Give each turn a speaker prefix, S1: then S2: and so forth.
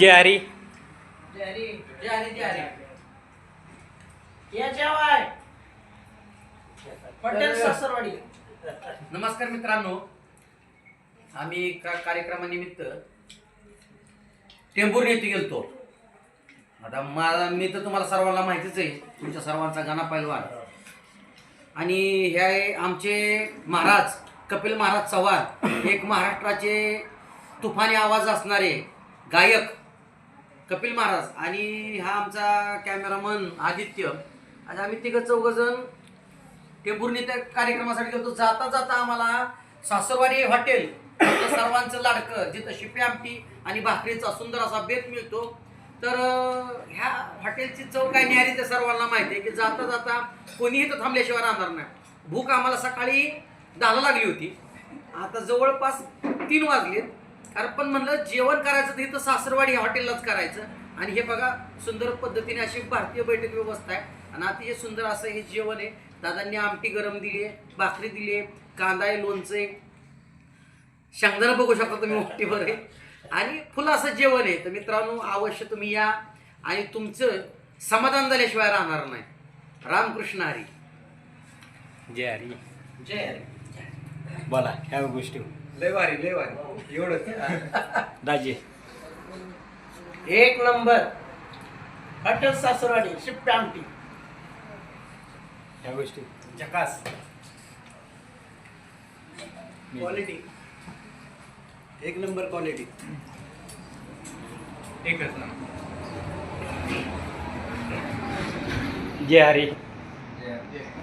S1: जारी सासरवाडी.
S2: नमस्कार मित्रांनो. आम्ही का कार्यक्रमानिमित्त टेंभूर येथे गेलतो. आता मला मी तर तुम्हाला सर्वांना माहितीच आहे तुमच्या सर्वांचा गाणा पैलवान. आणि हे आहे आमचे महाराज कपिल महाराज चव्हाण. एक महाराष्ट्राचे तुफानी आवाज असणारे गायक कपिल महाराज आणि हा आमचा कॅमेरामन आदित्य. आणि आम्ही तिघं चौघजण टेंभुर्णी त्या कार्यक्रमासाठी गेलो जाता जाता आम्हाला सासरवाडी हॉटेल सर्वांचं लाडकं जिथं शिपी आमटी आणि भाकरीचा सुंदर असा बेत मिळतो. तर ह्या हॉटेलची चव काय न्यारी ते सर्वांना माहिती आहे की जाता जाता कोणीही तर थांबल्याशिवाय राहणार नाही. भूक आम्हाला सकाळी दहाला लागली होती. आता जवळपास तीन वाजले कारण पण म्हणलं जेवण करायचं तर इथं सासरवाडी हॉटेललाच करायचं. आणि हे बघा सुंदर पद्धतीने अशी भारतीय बैठक व्यवस्था आहे. आणि अतिशय सुंदर असं हे जेवण आहे. दादांनी आमटी गरम दिली आहे भाकरी दिली आहे कांदा आहे लोणचं आहे. शेंगदाणा बघू शकता तुम्ही मोठीवर आहे. आणि फुलं असं जेवण आहे. तर मित्रांनो अवश्य तुम्ही या. आणि तुमचं समाधान झाल्याशिवाय राहणार नाही. रामकृष्ण हरी.
S3: जे हरी.
S1: जय हरी.
S3: बोला ह्या गोष्टी.
S4: लय भारी लय भारी. एवढंच.
S3: दाजी.
S1: एक नंबर. हॉटेल सासरवाडी शिप्पी आमटी.
S3: ह्या गोष्टी.
S4: झकास. क्वालिटी एक नंबर क्वालिटी एकच ना.
S3: जे हरी.
S4: Yeah.